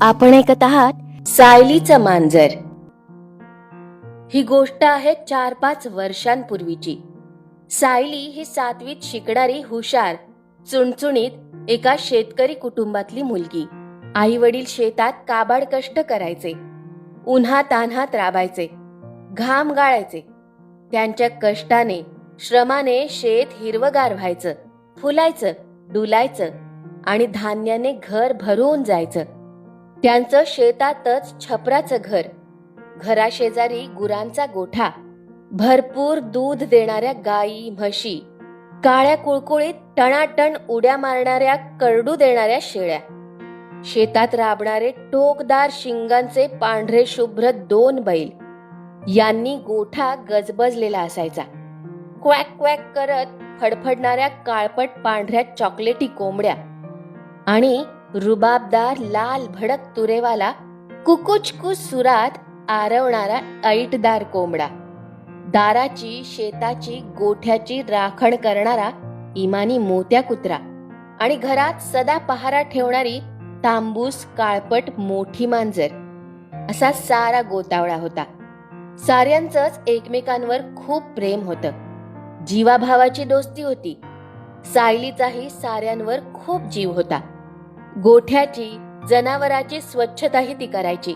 आपण ऐकत आहात सायलीचं मांजर. ही गोष्ट आहे चार पाच वर्षांपूर्वीची. सायली ही सातवीत शिकणारी हुशार चुणचुणीत एका शेतकरी कुटुंबातली मुलगी. आई वडील शेतात काबाड कष्ट करायचे. उन्हा तान्हात राबायचे. घाम गाळायचे. त्यांच्या कष्टाने श्रमाने शेत हिरवगार व्हायचं. फुलायचं डुलायचं आणि धान्याने घर भरून जायचं. त्यांचं शेतातच छपराचं घर घराशेजारी गुरांचा गोठा भरपूर दूध देणाऱ्या गायी म्हशी काळ्या कुळकुळीत टणाटण उड्या मारणाऱ्या करडू देणाऱ्या शेळ्या शेतात राबणारे टोकदार शिंगांचे पांढरे शुभ्र दोन बैल यांनी गोठा गजबजलेला असायचा. क्वॅक क्वॅक करत फडफडणाऱ्या काळपट पांढऱ्या चॉकलेटी कोंबड्या आणि रुबाबदार लाल भडक तुरेवाला कुकुचकू सुरात आरवणारा ऐटदार कोंबडा. दाराची शेताची गोठ्याची राखण करणारा इमानी मोत्या कुत्रा आणि घरात सदा पहारा ठेवणारी तांबूस काळपट मोठी मांजर असा सारा गोतावळा होता. साऱ्यांचंच एकमेकांवर खूप प्रेम होतं. जीवाभावाची दोस्ती होती. सायलीचाही साऱ्यांवर खूप जीव होता. गोठ्याची जनावराची स्वच्छताही ती करायची.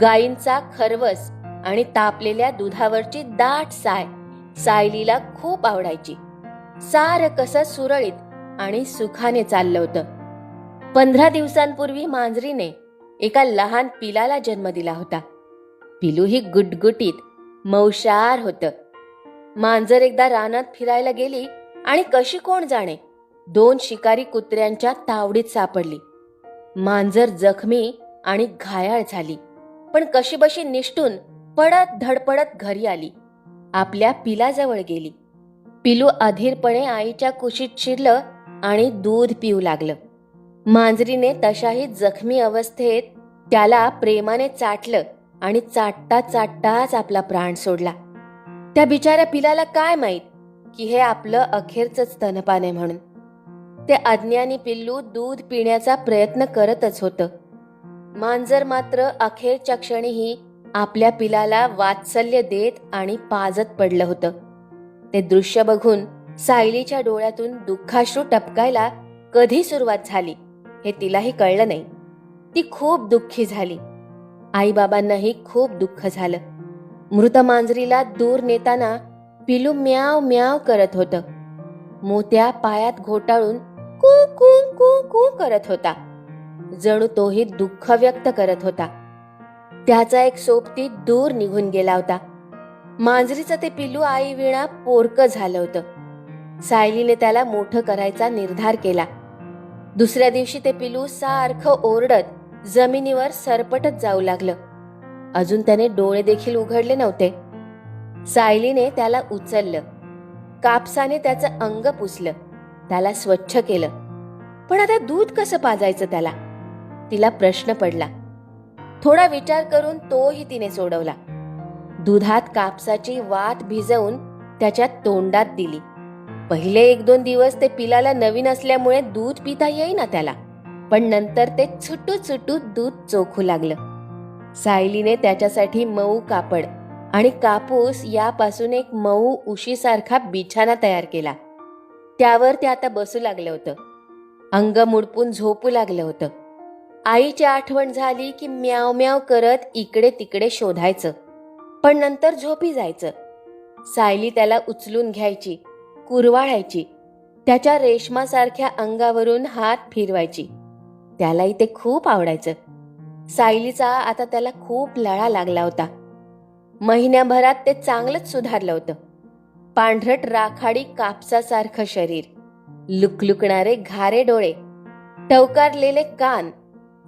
गायींचा खरवस आणि तापलेल्या दुधावरची दाट साय सायलीला खूप आवडायची. सार कसं सुरळीत आणि सुखाने चाललं होतं. पंधरा दिवसांपूर्वी मांजरीने एका लहान पिलाला जन्म दिला होता. पिलू ही गुटगुटीत मौशार होतं. मांजर एकदा रानात फिरायला गेली आणि कशी कोण जाणे? दोन शिकारी कुत्र्यांच्या तावडीत सापडली. मांजर जखमी आणि घायाळ झाली. पण कशीबशी निष्ठून पडत धडपडत घरी आली. आपल्या पिलाजवळ गेली. पिलू अधीरपणे आईच्या कुशीत शिरलं आणि दूध पिऊ लागलं. मांजरीने तशाही जखमी अवस्थेत त्याला प्रेमाने चाटलं आणि चाटता चाटताच आपला प्राण सोडला. त्या बिचाऱ्या पिलाला काय माहीत की हे आपलं अखेरच स्तनपान आहे म्हणून. ते अज्ञानी पिल्लू दूध पिण्याचा प्रयत्न करतच होतं. मांजर मात्र अखेरच्या क्षणीही आपल्या पिलाला वात्सल्य देत आणि पाजत पडलं होतं. ते दृश्य बघून सायलीच्या डोळ्यातून दुःखाश्रू टपकायला कधी सुरुवात झाली हे तिलाही कळलं नाही. ती खूप दुःखी झाली. आईबाबांनाही खूप दुःख झालं. मृत मांजरीला दूर नेताना पिलू म्याव म्याव करत होतं. मोत्या पायात घोटाळून कू कू कू कू करत होता. जणू तोही दुःख व्यक्त करत होता. त्याचा एक सोबती दूर निघून गेला होता. मांजरीचं ते पिलू आई विणा पोरक झालं होतं. सायलीने त्याला मोठं करायचा निर्धार केला. दुसऱ्या दिवशी ते पिलू सारखं ओरडत जमिनीवर सरपटत जाऊ लागलं. अजून त्याने डोळे देखील उघडले नव्हते. सायलीने त्याला उचललं. कापसाने त्याचं अंग पुसलं. त्याला स्वच्छ केलं. पण आता दूध कसं पाजायचं त्याला? तिला प्रश्न पडला. थोडा विचार करून तोही तिने सोडवला. दुधात कापसाची वात भिजवून त्याच्या तोंडात दिली. पहिले एक दोन दिवस ते पिलाला नवीन असल्यामुळे दूध पिता येईना त्याला. पण नंतर ते छुटू छुटू दूध चोखू लागलं. सायलीने त्याच्यासाठी मऊ कापड आणि कापूस यापासून एक मऊ उशीसारखा बिछाना तयार केला. त्यावर ते आता बसू लागलं होतं. अंग मुडपून झोपू लागलं होतं. आईची आठवण झाली की म्याव म्याव करत इकडे तिकडे शोधायचं. पण नंतर झोपी जायचं. सायली त्याला उचलून घ्यायची कुरवाळायची. त्याच्या रेशमासारख्या अंगावरून हात फिरवायची. त्यालाही ते खूप आवडायचं. सायलीचा आता त्याला खूप लळा लागला होता. महिन्याभरात ते चांगलंच सुधारलं होतं. पांढरट राखाडी कापसासारखं शरीर. लुकलुकणारे घारे डोळे टवकारलेले कान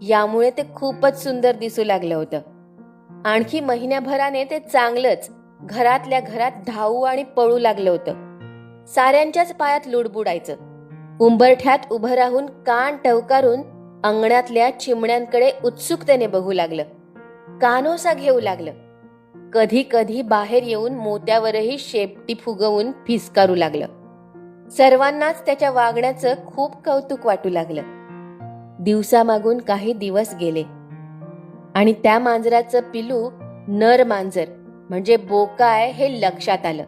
यामुळे ते खूपच सुंदर दिसू लागलं होतं. आणखी महिन्याभराने ते चांगलंच घरातल्या घरात धावू आणि पळू लागलं होतं. साऱ्यांच्याच पायात लुडबुडायचं. उंबरठ्यात उभं राहून कान टवकारून अंगणातल्या चिमण्यांकडे उत्सुकतेने बघू लागलं. कानोसा घेऊ लागलं. कधी कधी बाहेर येऊन मोत्यावरही शेपटी फुगवून फिसकारू लागलं. सर्वांनाच त्याच्या वागण्याचं खूप कौतुक वाटू लागलं. दिवसामागून काही दिवस गेले. आणि त्या मांजराचं पिलू नर मांजर म्हणजे बोकाय हे लक्षात आलं.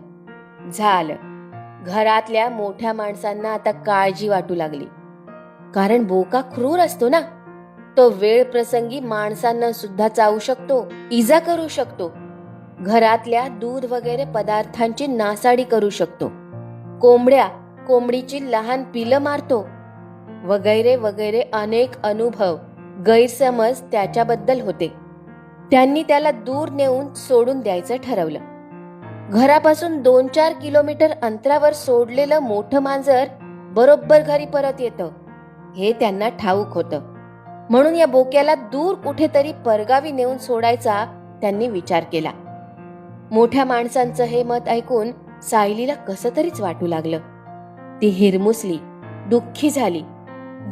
झालं. घरातल्या मोठ्या माणसांना आता काळजी वाटू लागली. कारण बोका क्रूर असतो ना? तो वेळ प्रसंगी माणसांना सुद्धा चावू शकतो इजा करू शकतो. घरातल्या दूध वगैरे पदार्थांची नासाडी करू शकतो. कोंबड्या कोंबडीची लहान पिलं मारतो. वगैरे वगैरे अनेक अनुभव गैरसमज त्याच्याबद्दल होते. त्यांनी त्याला दूर नेऊन सोडून द्यायचं ठरवलं. घरापासून दोन चार किलोमीटर अंतरावर सोडलेलं मोठं मांजर बरोबर घरी परत येतं. हे त्यांना ठाऊक होतं. म्हणून या बोक्याला दूर कुठेतरी परगावी नेऊन सोडायचा त्यांनी विचार केला. मोठ्या माणसांचं हे मत ऐकून सायलीला कसं तरीच वाटू लागलं. ती हिरमुसली दुःखी झाली.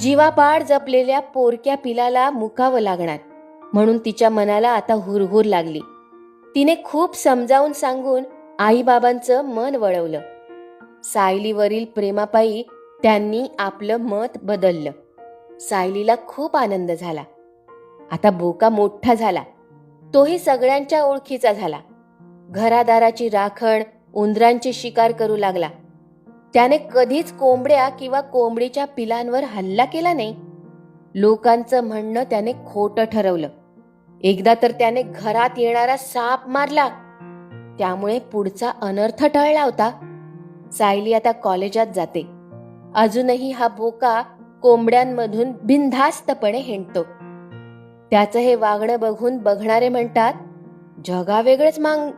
जीवापाड जपलेल्या पोरक्या पिलाला मुकावं लागणार म्हणून तिच्या मनाला आता हुरहुर लागली. तिने खूप समजावून सांगून आईबाबांचं मन वळवलं. सायलीवरील प्रेमापायी त्यांनी आपलं मत बदललं. सायलीला खूप आनंद झाला. आता बोका मोठा झाला. तोही सगळ्यांच्या ओळखीचा झाला. घरादाराची राखण उंदरांची शिकार करू लागला. त्याने कधीच कोंबड्या किंवा कोंबडीच्या पिलांवर हल्ला केला नाही. लोकांचं म्हणणं त्याने खोटं ठरवलं. एकदा तर त्याने घरात येणारा साप मारला. त्यामुळे पुढचा अनर्थ टळला होता. सायली आता कॉलेजात जाते. अजूनही हा बोका कोंबड्यांमधून बिनधास्तपणे हिंडतो. त्याचं हे वागणं बघून बघणारे म्हणतात जगावेगळेच मांग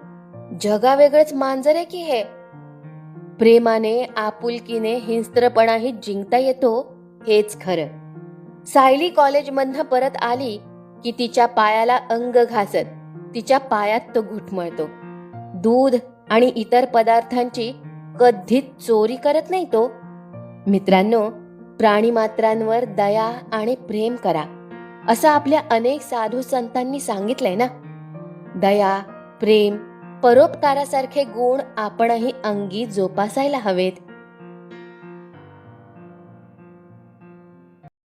जगावेगळेच मांजर आहे की हे? प्रेमाने आपुलकीने हिंस्त्रपणाही जिंकता येतो हेच खरं. सायली कॉलेजमधनं परत आली की तिच्या पायाला अंग घासत तिच्या पायात तो घुटमळतो. दूध आणि इतर पदार्थांची कधीच चोरी करत नाही तो. मित्रांनो प्राणीमात्रांवर दया आणि प्रेम करा असं आपल्या अनेक साधू संतांनी सांगितलंय ना? दया प्रेम परोपकारासारखे गुण आपणही अंगी जोपासायला हवेत.